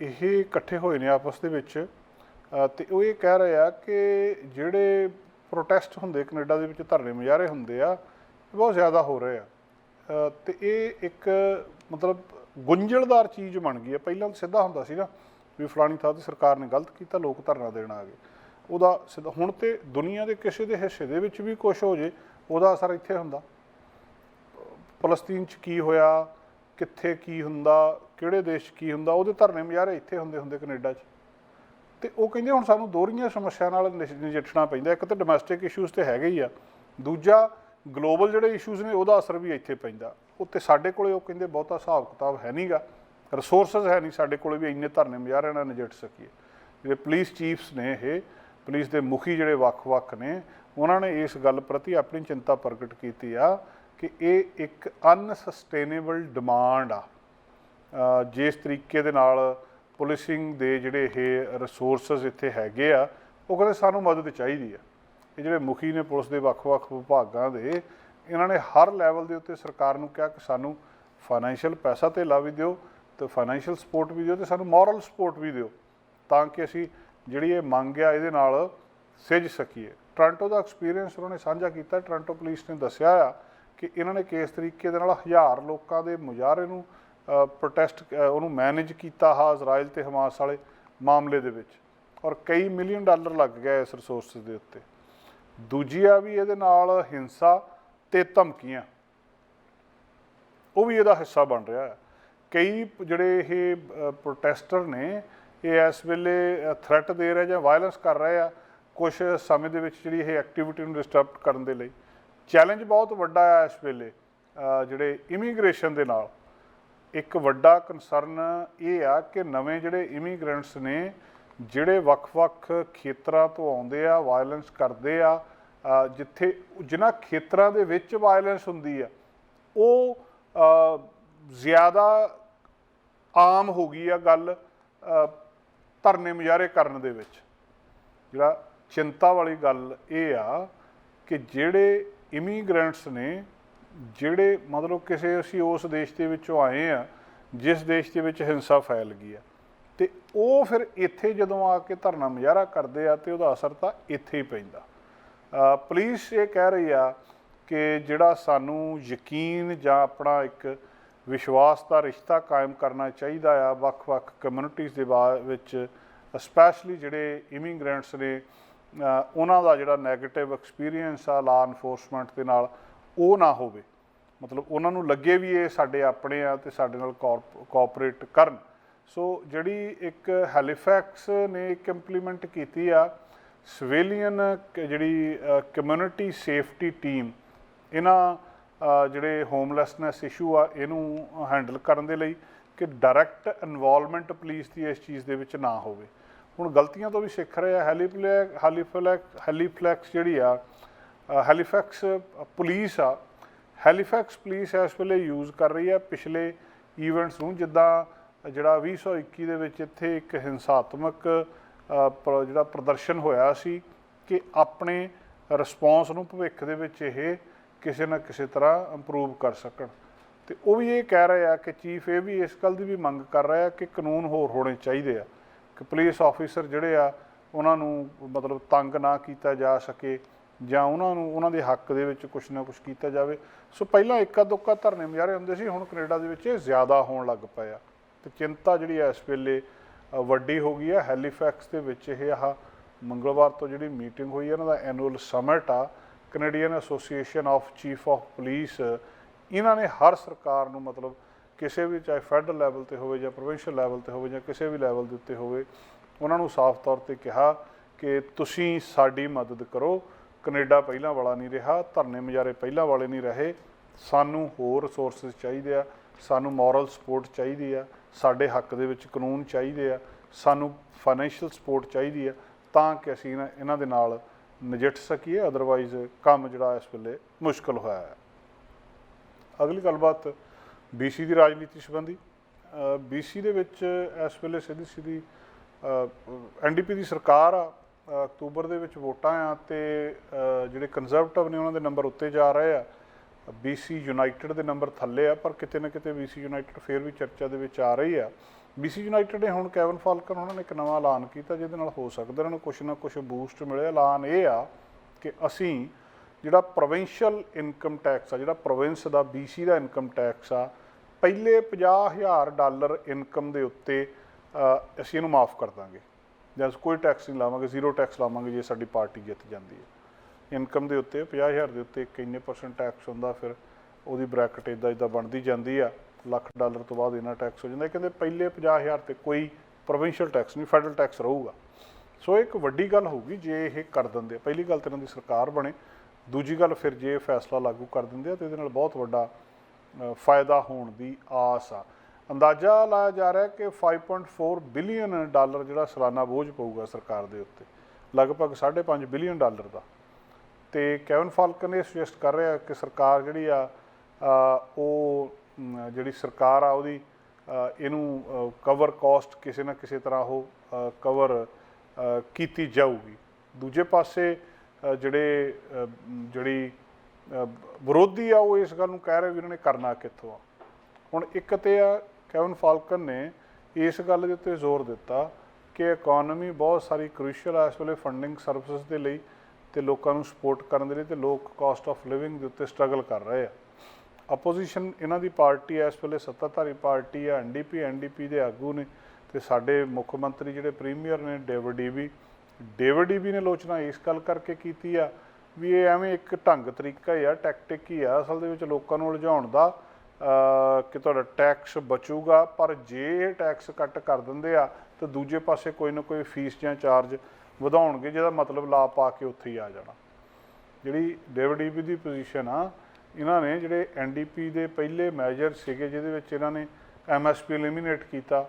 ਇਹ ਇਕੱਠੇ ਹੋਏ ਨੇ ਆਪਸ ਦੇ ਵਿੱਚ ਅ, ਤੇ ਉਹ ਇਹ ਕਹਿ ਰਹੇ ਆ ਕਿ ਜਿਹੜੇ ਪ੍ਰੋਟੈਸਟ ਹੁੰਦੇ ਕੈਨੇਡਾ ਦੇ ਵਿੱਚ ਧਰਨੇ ਮੁਜ਼ਾਹਰੇ ਹੁੰਦੇ ਆ ਬਹੁਤ ਜ਼ਿਆਦਾ ਹੋ ਰਹੇ ਆ। ਅ, ਤੇ ਇਹ ਇੱਕ ਮਤਲਬ ਗੁੰਝਲਦਾਰ ਚੀਜ਼ ਬਣ ਗਈ ਹੈ ਪਹਿਲਾਂ ਸਿੱਧਾ ਹੁੰਦਾ ਸੀ ਨਾ ਵੀ ਫਲਾਣੀ ਥਾਂ ਤੇ ਸਰਕਾਰ ਨੇ ਗਲਤ ਕੀਤਾ, ਲੋਕ ਧਰਨਾ ਦੇਣ ਆ ਗਏ। ਉਹਦਾ ਸਿੱਧਾ ਹੁਣ ਤੇ ਦੁਨੀਆ ਦੇ ਕਿਸੇ ਦੇ ਹਿੱਸੇ ਦੇ ਵਿੱਚ ਵੀ ਕੁਝ ਹੋ ਜੇ, ਉਹਦਾ ਅਸਰ ਇੱਥੇ ਹੁੰਦਾ। ਫਲਸਤੀਨ 'ਚ ਕੀ ਹੋਇਆ, ਕਿੱਥੇ ਕੀ ਹੁੰਦਾ, ਕਿਹੜੇ ਦੇਸ਼ 'ਚ ਕੀ ਹੁੰਦਾ, ਉਹਦੇ ਧਰਨੇ ਮੁਜ਼ਾਹਰੇ ਇੱਥੇ ਹੁੰਦੇ ਹੁੰਦੇ ਕੈਨੇਡਾ 'ਚ। ਤੇ ਉਹ ਕਹਿੰਦੇ ਹੁਣ ਸਾਨੂੰ ਦੋਹਰੀਆਂ ਸਮੱਸਿਆ ਨਾਲ ਨਜਿ- ਨਜਿੱਠਣਾ ਪੈਂਦਾ। ਇੱਕ ਤਾਂ ਡੋਮੈਸਟਿਕ ਇਸ਼ੂਜ਼ ਤੇ ਹੈਗੇ ਹੀ ਆ। ਦੂਜਾ ਗਲੋਬਲ ਜਿਹੜੇ ਇਸ਼ੂਜ਼ ਨੇ, ਉਹਦਾ ਅਸਰ ਵੀ ਇੱਥੇ ਪੈਂਦਾ। ਉੱਤੇ ਸਾਡੇ ਕੋਲੇ ਉਹ ਕਹਿੰਦੇ ਬਹੁਤਾ ਹਿਸਾਬ ਕਿਤਾਬ ਹੈ ਨਹੀਂਗਾ ਰਿਸੋਰਸਸ ਹੈ ਨਹੀਂ ਸਾਡੇ ਕੋਲੇ ਵੀ ਇੰਨੇ ਧਰਨੇ ਮੁਜ਼ਾਹਰੇ ਨਾਲ ਨਜਿੱਠ ਸਕੀਏ। ਜਿਹੜੇ ਪੁਲਿਸ ਚੀਫਸ ਨੇ ਇਹ ਪੁਲਿਸ ਦੇ ਮੁਖੀ ਜਿਹੜੇ ਵੱਖ-ਵੱਖ ਨੇ, ਉਹਨਾਂ ਨੇ ਇਸ ਗੱਲ ਪ੍ਰਤੀ ਆਪਣੀ ਚਿੰਤਾ ਪ੍ਰਗਟ ਕੀਤੀ ਆ ਕਿ ਇਹ ਇੱਕ ਅਨਸਸਟੇਨੇਬਲ ਡਿਮਾਂਡ ਆ। ਜਿਸ ਤਰੀਕੇ ਦੇ ਨਾਲ ਪੁਲਿਸਿੰਗ ਦੇ ਜਿਹੜੇ ਇਹ ਰਿਸੋਰਸਸ ਇੱਥੇ ਹੈਗੇ ਆ, ਉਹ ਕਹਿੰਦੇ ਸਾਨੂੰ ਮਦਦ ਚਾਹੀਦੀ ਆ। ਇਹ ਜਿਹੜੇ ਮੁਖੀ ਨੇ ਪੁਲਿਸ ਦੇ ਵੱਖ-ਵੱਖ ਵਿਭਾਗਾਂ ਦੇ, ਇਹਨਾਂ ਨੇ ਹਰ ਲੈਵਲ ਦੇ ਉੱਤੇ ਸਰਕਾਰ ਨੂੰ ਕਿਹਾ ਕਿ ਸਾਨੂੰ ਫਾਈਨੈਂਸ਼ੀਅਲ ਪੈਸਾ ਤੇ ਲਾ ਵੀ ਦਿਓ ਤੇ ਫਾਈਨੈਂਸ਼ੀਅਲ ਸਪੋਰਟ ਵੀ ਦਿਓ ਤੇ ਸਾਨੂੰ ਮੋਰਲ ਸਪੋਰਟ ਵੀ ਦਿਓ ਤਾਂ ਕਿ ਅਸੀਂ ਜਿਹੜੀ ਇਹ ਮੰਗ ਆ ਇਹਦੇ ਨਾਲ ਸਿੱਝ ਸਕੀਏ। ਟੋਰਾਂਟੋ ਦਾ ਐਕਸਪੀਰੀਅੰਸ ਉਹਨਾਂ ਨੇ ਸਾਂਝਾ ਕੀਤਾ ਟੋਰਾਂਟੋ ਪੁਲਿਸ ਨੇ ਦੱਸਿਆ ਆ ਕਿ ਇਹਨਾਂ ਨੇ ਕਿਸ ਤਰੀਕੇ ਦੇ ਨਾਲ ਹਜ਼ਾਰ ਲੋਕਾਂ ਦੇ ਮੁਜ਼ਾਹਰੇ ਨੂੰ ਪ੍ਰੋਟੈਸਟ ਉਹਨੂੰ ਮੈਨੇਜ ਕੀਤਾ ਹਾ ਇਜ਼ਰਾਈਲ ਤੇ ਹਮਾਸ ਵਾਲੇ ਮਾਮਲੇ ਦੇ ਵਿੱਚ ਔਰ ਕਈ ਮਿਲੀਅਨ ਡਾਲਰ ਲੱਗ ਗਿਆ ਇਸ ਰਿਸੋਰਸ ਦੇ ਉੱਤੇ। ਦੂਜੀ ਆ ਵੀ ਇਹਦੇ ਨਾਲ ਹਿੰਸਾ ਤੇ ਧਮਕੀਆਂ, ਉਹ ਵੀ ਇਹਦਾ ਹਿੱਸਾ ਬਣ ਰਿਹਾ ਹੈ ਕਈ ਜਿਹੜੇ ਇਹ ਪ੍ਰੋਟੈਸਟਰ ਨੇ, ਇਹ ਇਸ ਵੇਲੇ ਥ੍ਰੈਟ ਦੇ ਰਹੇ ਜਾਂ ਵਾਇਲੈਂਸ ਕਰ ਰਹੇ ਆ ਕੁਝ ਸਮੇਂ ਦੇ ਵਿੱਚ ਜਿਹੜੀ ਇਹ ਐਕਟੀਵਿਟੀ ਨੂੰ ਡਿਸਟਰਬ ਕਰਨ ਦੇ ਲਈ। ਚੈਲੰਜ ਬਹੁਤ ਵੱਡਾ ਆ ਇਸ ਵੇਲੇ ਜਿਹੜੇ ਇਮੀਗ੍ਰੇਸ਼ਨ ਦੇ ਨਾਲ। ਇੱਕ ਵੱਡਾ ਕਨਸਰਨ ਇਹ ਆ ਕਿ ਨਵੇਂ ਜਿਹੜੇ ਇਮੀਗ੍ਰੈਂਟਸ ਨੇ, ਜਿਹੜੇ ਵੱਖ-ਵੱਖ ਖੇਤਰਾਂ ਤੋਂ ਆਉਂਦੇ ਆ ਵਾਇਲੈਂਸ ਕਰਦੇ ਆ ਜਿੱਥੇ ਜਿਨ੍ਹਾਂ ਖੇਤਰਾਂ ਦੇ ਵਿੱਚ ਵਾਇਲੈਂਸ ਹੁੰਦੀ ਆ, ਉਹ ਜ਼ਿਆਦਾ ਆਮ ਹੋ ਗਈ ਆ ਗੱਲ ਧਰਨੇ ਮੁਜ਼ਾਹਰੇ ਕਰਨ ਦੇ ਵਿੱਚ। ਜਿਹੜਾ ਚਿੰਤਾ ਵਾਲੀ ਗੱਲ ਇਹ ਆ ਕਿ ਜਿਹੜੇ ਇਮੀਗ੍ਰੈਂਟਸ ਨੇ ਜਿਹੜੇ ਮਤਲਬ ਕਿਸੇ ਅਸੀਂ ਉਸ ਦੇਸ਼ ਦੇ ਵਿੱਚੋਂ ਆਏ ਆ ਜਿਸ ਦੇਸ਼ ਦੇ ਵਿੱਚ ਹਿੰਸਾ ਫੈਲ ਗਈ ਆ ਤੇ ਉਹ ਫਿਰ ਇੱਥੇ ਜਦੋਂ ਆ ਕੇ ਧਰਨਾ ਮੁਜ਼ਾਹਰਾ ਕਰਦੇ ਆ ਤੇ ਉਹਦਾ ਅਸਰ ਤਾਂ ਇੱਥੇ ਹੀ ਪੈਂਦਾ। ਅ, ਪੁਲਿਸ ਇਹ ਕਹਿ ਰਹੀ ਆ ਕਿ ਜਿਹੜਾ ਸਾਨੂੰ ਯਕੀਨ ਜਾਂ ਆਪਣਾ ਇੱਕ ਵਿਸ਼ਵਾਸ ਦਾ ਰਿਸ਼ਤਾ ਕਾਇਮ ਕਰਨਾ ਚਾਹੀਦਾ ਆ। ਵੱਖ-ਵੱਖ ਕਮਿਊਨਿਟੀਜ਼ ਦੇ ਬਾ- ਵਿੱਚ ਸਪੈਸ਼ਲੀ ਜਿਹੜੇ ਇਮੀਗ੍ਰੈਂਟਸ ਨੇ ਉਹਨਾਂ ਦਾ ਜਿਹੜਾ 네ਗੇਟਿਵ ਐਕਸਪੀਰੀਅੰਸ ਆ ਲਾ ਐਨਫੋਰਸਮੈਂਟ ਦੇ ਨਾਲ, ਉਹ ਨਾ ਹੋਵੇ। ਮਤਲਬ ਉਹਨਾਂ ਨੂੰ ਲੱਗੇ ਵੀ ਇਹ ਸਾਡੇ ਆਪਣੇ ਆ ਤੇ ਸਾਡੇ ਨਾਲ ਕੋਆਪਰੇਟ ਕਰਨ। ਸੋ ਜਿਹੜੀ ਇੱਕ ਹੈਲੀਫੈਕਸ ਨੇ ਇੱਕ ਇੰਪਲੀਮੈਂਟ ਕੀਤੀ ਆ ਸਿਵਿਲੀਅਨ ਜਿਹੜੀ ਕਮਿਊਨਿਟੀ ਸੇਫਟੀ ਟੀਮ ਇਹਨਾਂ ਜਿਹੜੇ ਹੋਮਲੈਸਨੈਸ ਇਸ਼ੂ ਆ, ਇਹਨੂੰ ਹੈਂਡਲ ਕਰਨ ਦੇ ਲਈ ਕਿ ਡਾਇਰੈਕਟ ਇਨਵੋਲਵਮੈਂਟ ਪੁਲਿਸ ਦੀ ਇਸ ਚੀਜ਼ ਦੇ ਵਿੱਚ ਨਾ ਹੋਵੇ। ਹੁਣ ਗਲਤੀਆਂ ਤੋਂ ਵੀ ਸਿੱਖ ਰਹੇ ਆ ਹੈਲੀਫਲੈਕ ਹੈਲੀਫਲੈਕ ਹੈਲੀਫਲੈਕਸ ਜਿਹੜੀ ਆ ਹੈਲੀਫੈਕਸ ਪੁਲਿਸ ਆ ਹੈਲੀਫੈਕਸ ਪੁਲਿਸ ਇਸ ਵੇਲੇ ਯੂਜ਼ ਕਰ ਰਹੀ ਆ ਪਿਛਲੇ ਈਵੈਂਟਸ ਨੂੰ, ਜਿੱਦਾਂ ਜਿਹੜਾ 2021 ਦੇ ਵਿੱਚ ਇੱਥੇ ਇੱਕ ਹਿੰਸਾਤਮਕ ਜਿਹੜਾ ਪ੍ਰਦਰਸ਼ਨ ਹੋਇਆ ਸੀ ਕਿ ਆਪਣੇ ਰਿਸਪੌਂਸ ਨੂੰ ਭਵਿੱਖ ਦੇ ਵਿੱਚ ਇਹ ਕਿਸੇ ਨਾ ਕਿਸੇ ਤਰ੍ਹਾਂ ਇੰਪਰੂਵ ਕਰ ਸਕਣ। ਤੇ ਉਹ ਵੀ ਇਹ ਕਹਿ ਰਹੇ ਆ ਕਿ ਚੀਫ ਇਹ ਵੀ ਇਸ ਗੱਲ ਦੀ ਵੀ ਮੰਗ ਕਰ ਰਿਹਾ ਕਿ ਕਾਨੂੰਨ ਹੋਰ ਹੋਣੇ ਚਾਹੀਦੇ ਆ, ਕਿ ਪੁਲਿਸ ਆਫੀਸਰ ਜਿਹੜੇ ਆ, ਉਹਨਾਂ ਨੂੰ ਮਤਲਬ ਤੰਗ ਨਾ ਕੀਤਾ ਜਾ ਸਕੇ ਜਾਂ ਉਹਨਾਂ ਨੂੰ, ਉਹਨਾਂ ਦੇ ਹੱਕ ਦੇ ਵਿੱਚ ਕੁਝ ਨਾ ਕੁਝ ਕੀਤਾ ਜਾਵੇ। ਸੋ ਪਹਿਲਾਂ ਇੱਕਾ ਦੁੱਕਾ ਧਰਨੇ ਮੁਜ਼ਾਹਰੇ ਹੁੰਦੇ ਸੀ, ਹੁਣ ਕੈਨੇਡਾ ਦੇ ਵਿੱਚ ਇਹ ਜ਼ਿਆਦਾ ਹੋਣ ਲੱਗ ਪਏ ਆ। ਤੇ ਚਿੰਤਾ ਜਿਹੜੀ ਆ ਇਸ ਵੇਲੇ ਵੱਡੀ ਹੋ ਗਈ ਆ। ਹੈਲੀਫੈਕਸ ਦੇ ਵਿੱਚ ਇਹ ਆਹ ਮੰਗਲਵਾਰ ਤੋਂ ਜਿਹੜੀ ਮੀਟਿੰਗ ਹੋਈ ਹੈ ਇਹਨਾਂ ਦਾ ਐਨੂਅਲ ਸਮਿਟ ਆ। Canadian association of chief of police ਇਹਨਾਂ ਨੇ ਹਰ ਸਰਕਾਰ ਨੂੰ ਮਤਲਬ ਕਿਸੇ ਵੀ ਚਾਹੇ ਫੈਡਰਲ ਲੈਵਲ ਤੇ ਹੋਵੇ ਜਾਂ ਪ੍ਰੋਵਿੰਸ਼ੀਅਲ ਲੈਵਲ ਤੇ ਹੋਵੇ ਜਾਂ ਕਿਸੇ ਵੀ ਲੈਵਲ ਦੇ ਉੱਤੇ ਹੋਵੇ, ਉਹਨਾਂ ਨੂੰ ਸਾਫ਼ ਤੌਰ ਤੇ ਕਿਹਾ ਕਿ ਤੁਸੀਂ ਸਾਡੀ ਮਦਦ ਕਰੋ। ਕੈਨੇਡਾ ਪਹਿਲਾਂ ਵਾਲਾ ਨਹੀਂ ਰਿਹਾ, ਧਰਨੇ ਮੁਜ਼ਾਹਰੇ ਪਹਿਲਾਂ ਵਾਲੇ ਨਹੀਂ ਰਹੇ। ਸਾਨੂੰ ਹੋਰ ਰਿਸੋਰਸਸ ਚਾਹੀਦੇ ਆ, ਸਾਨੂੰ ਮੋਰਲ ਸਪੋਰਟ ਚਾਹੀਦੀ ਆ, ਸਾਡੇ ਹੱਕ ਦੇ ਵਿੱਚ ਕਾਨੂੰਨ ਚਾਹੀਦੇ ਆ, ਸਾਨੂੰ ਫਾਈਨੈਂਸ਼ੀਅਲ ਸਪੋਰਟ ਚਾਹੀਦੀ ਆ, ਤਾਂ ਕਿ ਅਸੀਂ ਇਹਨਾਂ- ਇਹਨਾਂ ਦੇ ਨਾਲ ਨਜਿੱਠ ਸਕੀਏ ਅਦਰਵਾਈਜ਼ ਕੰਮ ਜਿਹੜਾ ਇਸ ਵੇਲੇ ਮੁਸ਼ਕਲ ਹੋਇਆ ਹੈ। ਅਗਲੀ ਗੱਲਬਾਤ ਬੀਸੀ ਦੀ ਰਾਜਨੀਤੀ ਸੰਬੰਧੀ। ਬੀਸੀ ਦੇ ਵਿੱਚ ਇਸ ਵੇਲੇ ਸਿੱਧੀ ਸਿੱਧੀ ਐਨਡੀਪੀ ਦੀ ਸਰਕਾਰ ਆ ਅਕਤੂਬਰ ਦੇ ਵਿੱਚ ਵੋਟਾਂ ਆ ਤੇ ਜਿਹੜੇ ਕੰਜ਼ਰਵੇਟਿਵ ਨੇ ਉਹਨਾਂ ਦੇ ਨੰਬਰ ਉੱਤੇ ਜਾ ਰਹੇ ਆ। ਬੀਸੀ ਯੂਨਾਈਟਿਡ ਦੇ ਨੰਬਰ ਥੱਲੇ ਆ, ਪਰ ਕਿਤੇ ਨਾ ਕਿਤੇ ਬੀਸੀ ਯੂਨਾਈਟਿਡ ਫੇਰ ਵੀ ਚਰਚਾ ਦੇ ਵਿੱਚ ਆ ਰਹੀ ਆ। ਬੀਸੀ ਯੂਨਾਈਟਿਡ ਨੇ ਹੁਣ ਕੈਵਨ ਫਾਲਕਨ ਉਹਨਾਂ ਨੇ ਇੱਕ ਨਵਾਂ ਐਲਾਨ ਕੀਤਾ, ਜਿਹਦੇ ਨਾਲ ਹੋ ਸਕਦਾ ਇਹਨਾਂ ਨੂੰ ਕੁਝ ਨਾ ਕੁਝ ਬੂਸਟ ਮਿਲੇ। ਐਲਾਨ ਇਹ ਆ ਕਿ ਅਸੀਂ ਜਿਹੜਾ ਪ੍ਰੋਵਿੰਸ਼ੀਅਲ ਇਨਕਮ ਟੈਕਸ ਆ, ਜਿਹੜਾ ਪ੍ਰੋਵਿੰਸ ਦਾ ਬੀਸੀ ਦਾ ਇਨਕਮ ਟੈਕਸ ਆ, ਪਹਿਲੇ 50000 ਡਾਲਰ ਇਨਕਮ ਦੇ ਉੱਤੇ ਅਸੀਂ ਇਹਨੂੰ ਮਾਫ ਕਰ ਦਾਂਗੇ। ਜਾਂ ਅਸੀਂ ਕੋਈ ਟੈਕਸ ਨਹੀਂ ਲਾਵਾਂਗੇ ਜ਼ੀਰੋ ਟੈਕਸ ਲਾਵਾਂਗੇ ਜੇ ਸਾਡੀ ਪਾਰਟੀ ਜਿੱਤ ਜਾਂਦੀ ਹੈ। ਇਨਕਮ ਦੇ ਉੱਤੇ 50000 ਦੇ ਉੱਤੇ ਕਿੰਨੇ ਪਰਸੈਂਟ ਟੈਕਸ ਹੁੰਦਾ, ਫਿਰ ਉਹਦੀ ਬ੍ਰੈਕਟ ਇਦਾਂ ਇਦਾਂ ਬਣਦੀ ਜਾਂਦੀ ਆ, ਲੱਖ ਡਾਲਰ ਤੋਂ ਬਾਅਦ ਇਹਨਾਂ ਟੈਕਸ ਹੋ ਜਾਂਦਾ। ਕਹਿੰਦੇ ਪਹਿਲੇ 50000 ਤੇ ਕੋਈ ਪ੍ਰੋਵਿੰਸ਼ੀਅਲ ਟੈਕਸ ਨਹੀਂ ਫੈਡਰਲ ਟੈਕਸ ਰਹੂਗਾ। ਸੋ ਇਹ ਇੱਕ ਵੱਡੀ ਗੱਲ ਹੋਊਗੀ ਜੇ ਇਹ ਕਰ ਦਿੰਦੇ ਆ। ਪਹਿਲੀ ਗੱਲ ਤਾਂ ਇਹਨਾਂ ਦੀ ਸਰਕਾਰ ਬਣੇ, ਦੂਜੀ ਗੱਲ ਫਿਰ ਜੇ ਫੈਸਲਾ ਲਾਗੂ ਕਰ ਦਿੰਦੇ ਆ, ਤੇ ਇਹਦੇ ਨਾਲ ਬਹੁਤ ਵੱਡਾ ਫਾਇਦਾ ਹੋਣ ਦੀ ਆਸ ਆ। ਅੰਦਾਜ਼ਾ ਲਾਇਆ ਜਾ ਰਿਹਾ ਕਿ 5.4 ਬਿਲੀਅਨ ਡਾਲਰ ਜਿਹੜਾ ਸਾਲਾਨਾ ਬੋਝ ਪਊਗਾ ਸਰਕਾਰ ਦੇ ਉੱਤੇ, ਲਗਭਗ 5.5 ਬਿਲੀਅਨ ਡਾਲਰ ਦਾ। ਤੇ ਕੈਵਨ ਫਾਲਕਨ ਇਹ ਸੁਜੈਸਟ ਕਰ ਰਿਹਾ ਕਿ ਸਰਕਾਰ ਜਿਹੜੀ ਆ ਉਹ ਜਿਹੜੀ ਸਰਕਾਰ ਆ ਉਹਦੀ ਇਹਨੂੰ ਕਵਰ ਕਾਸਟ ਕਿਸੇ ਨਾ ਕਿਸੇ ਤਰ੍ਹਾਂ ਉਹ ਕਵਰ ਕੀਤੀ ਜਾਊਗੀ। ਦੂਜੇ ਪਾਸੇ ਜਿਹੜੇ ਜਿਹੜੀ ਵਿਰੋਧੀ ਆ ਉਹ ਇਸ ਗੱਲ ਨੂੰ ਕਹਿ ਰਹੇ ਵੀ ਇਹਨਾਂ ਨੇ ਕਰਨਾ ਕਿੱਥੋਂ ਆ। ਹੁਣ ਇੱਕ ਤੇ ਆ ਕੈਵਨ ਫਾਲਕਨ ਨੇ ਇਸ ਗੱਲ ਦੇ ਉੱਤੇ ਜ਼ੋਰ ਦਿੱਤਾ ਕਿ ਇਕਨੋਮੀ ਬਹੁਤ ਸਾਰੀ ਕ੍ਰੂਸ਼ੀਅਲ ਆ ਇਸ ਵੇਲੇ ਫੰਡਿੰਗ ਸਰਵਿਸਿਜ਼ ਦੇ ਲਈ। ਤੇ ਲੋਕਾਂ ਨੂੰ ਸਪੋਰਟ ਕਰਨ ਦੇ ਲਈ ਤੇ ਲੋਕ ਕਾਸਟ ਆਫ ਲਿਵਿੰਗ ਦੇ ਉੱਤੇ ਸਟਰਗਲ ਕਰ ਰਹੇ ਆ। ਆਪੋਜੀਸ਼ਨ ਇਹਨਾਂ ਦੀ ਪਾਰਟੀ ਆ, ਇਸ ਵੇਲੇ ਸੱਤਾਧਾਰੀ ਪਾਰਟੀ ਆ ਐਨਡੀਪੀ ਐਨਡੀਪੀ ਦੇ ਆਗੂ ਨੇ ਤੇ ਸਾਡੇ ਮੁੱਖ ਮੰਤਰੀ ਜਿਹੜੇ ਪ੍ਰੀਮੀਅਰ ਨੇ ਡੇਵਿਡ ਈਬੀ ਡੇਵਿਡ ਈਬੀ ਨੇ ਆਲੋਚਨਾ ਇਸ ਗੱਲ ਕਰਕੇ ਕੀਤੀ ਆ ਵੀ ਇਹ ਐਵੇਂ ਇੱਕ ਢੰਗ ਤਰੀਕਾ ਹੀ ਆ ਟੈਕਟਿਕ ਹੀ ਆ, ਅਸਲ ਦੇ ਵਿੱਚ ਲੋਕਾਂ ਨੂੰ ਉਲਝਾਉਣ ਦਾ ਕਿ ਤੁਹਾਡਾ ਟੈਕਸ ਬਚੂਗਾ, ਪਰ ਜੇ ਇਹ ਟੈਕਸ ਕੱਟ ਕਰ ਦਿੰਦੇ ਆ, ਤਾਂ ਦੂਜੇ ਪਾਸੇ ਕੋਈ ਨਾ ਕੋਈ ਫੀਸ ਜਾਂ ਚਾਰਜ ਵਧਾਉਣਗੇ ਜਿਹਦਾ ਮਤਲਬ ਲਾ ਪਾ ਕੇ ਉੱਥੇ ਹੀ ਆ ਜਾਣਾ। ਜਿਹੜੀ ਡੇਵਿਡ ਈਬੀ ਦੀ ਪੋਜੀਸ਼ਨ ਆ, ਇਹਨਾਂ ਨੇ ਜਿਹੜੇ ਐਨਡੀਪੀ ਦੇ ਪਹਿਲੇ ਮੈਜਰ ਸੀਗੇ, ਜਿਹਦੇ ਵਿੱਚ ਇਹਨਾਂ ਨੇ ਐਮਐਸਪੀ ਐਲੀਮੀਨੇਟ ਕੀਤਾ।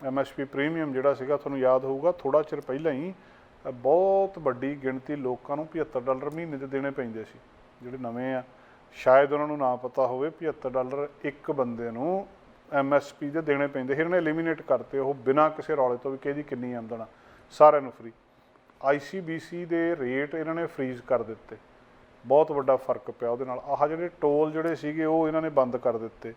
ਐਮਐਸਪੀ ਪ੍ਰੀਮੀਅਮ ਜਿਹੜਾ ਸੀਗਾ, ਤੁਹਾਨੂੰ ਯਾਦ ਹੋਊਗਾ ਥੋੜਾ ਚਿਰ ਪਹਿਲਾਂ ਹੀ ਬਹੁਤ ਵੱਡੀ ਗਿਣਤੀ ਲੋਕਾਂ ਨੂੰ 75 ਡਾਲਰ ਮਹੀਨੇ ਦੇ ਦੇਣੇ ਪੈਂਦੇ ਸੀ। ਜਿਹੜੇ ਨਵੇਂ ਆ, ਸ਼ਾਇਦ ਉਹਨਾਂ ਨੂੰ ਨਾ ਪਤਾ ਹੋਵੇ 75 ਡਾਲਰ ਇੱਕ ਬੰਦੇ ਨੂੰ ਐਮਐਸਪੀ ਦੇ ਦੇਣੇ ਪੈਂਦੇ ਸੀ। ਇਹਨਾਂ ਨੇ ਐਲੀਮੀਨੇਟ ਕਰਤੇ, ਉਹ ਬਿਨਾਂ ਕਿਸੇ ਰੌਲੇ ਤੋਂ ਵੀ ਕਿਹਦੀ ਕਿੰਨੀ ਆਮਦਨ ਆ, ਸਾਰਿਆਂ ਨੂੰ ਫ੍ਰੀ ਆਈਸੀਬੀਸੀ ਦੇ ਰੇਟ ਇਹਨਾਂ ਨੇ ਫ੍ਰੀਜ਼ ਕਰ ਦਿੱਤੇ। ਬਹੁਤ ਵੱਡਾ ਫ਼ਰਕ ਪਿਆ ਉਹਦੇ ਨਾਲ। ਆਹ ਜਿਹੜੇ ਟੋਲ ਜਿਹੜੇ ਸੀਗੇ, ਉਹ ਇਹਨਾਂ ਨੇ ਬੰਦ ਕਰ ਦਿੱਤੇ।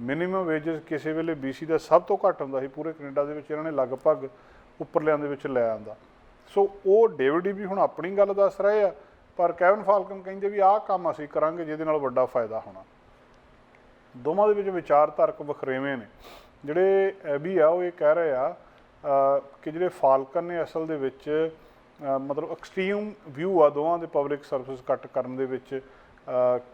ਮਿਨੀਮਮ ਵੇਜਸ ਕਿਸੇ ਵੇਲੇ BC ਦਾ ਸਭ ਤੋਂ ਘੱਟ ਹੁੰਦਾ ਸੀ। ਪੂਰੇ ਕੈਨੇਡਾ ਦੇ ਵਿੱਚ ਇਹਨਾਂ ਨੇ ਲਗਭਗ ਉੱਪਰਲਿਆਂ ਦੇ ਵਿੱਚ ਲੈ ਆਂਦਾ। ਸੋ ਉਹ ਡੇਵਿਡ ਵੀ ਹੁਣ ਆਪਣੀ ਗੱਲ ਦੱਸ ਰਹੇ ਆ, ਪਰ ਕੈਵਨ ਫਾਲਕਨ ਕਹਿੰਦੇ ਵੀ ਆਹ ਕੰਮ ਅਸੀਂ ਕਰਾਂਗੇ, ਜਿਹਦੇ ਨਾਲ ਵੱਡਾ ਫਾਇਦਾ ਹੋਣਾ। ਦੋਵਾਂ ਦੇ ਵਿੱਚ ਵਿਚਾਰਧਾਰਕ ਵਖਰੇਵੇਂ ਨੇ। ਜਿਹੜੇ ਐਬੀ ਆ, ਉਹ ਇਹ ਕਹਿ ਰਹੇ ਆ ਕਿ ਜਿਹੜੇ ਫਾਲਕਨ ਨੇ ਅਸਲ ਦੇ ਵਿੱਚ ਮਤਲਬ ਐਕਸਟ੍ਰੀਮ ਵਿਊ ਆ ਦੋਵਾਂ ਦੇ ਪਬਲਿਕ ਸਰਵਿਸ ਕੱਟ ਕਰਨ ਦੇ ਵਿੱਚ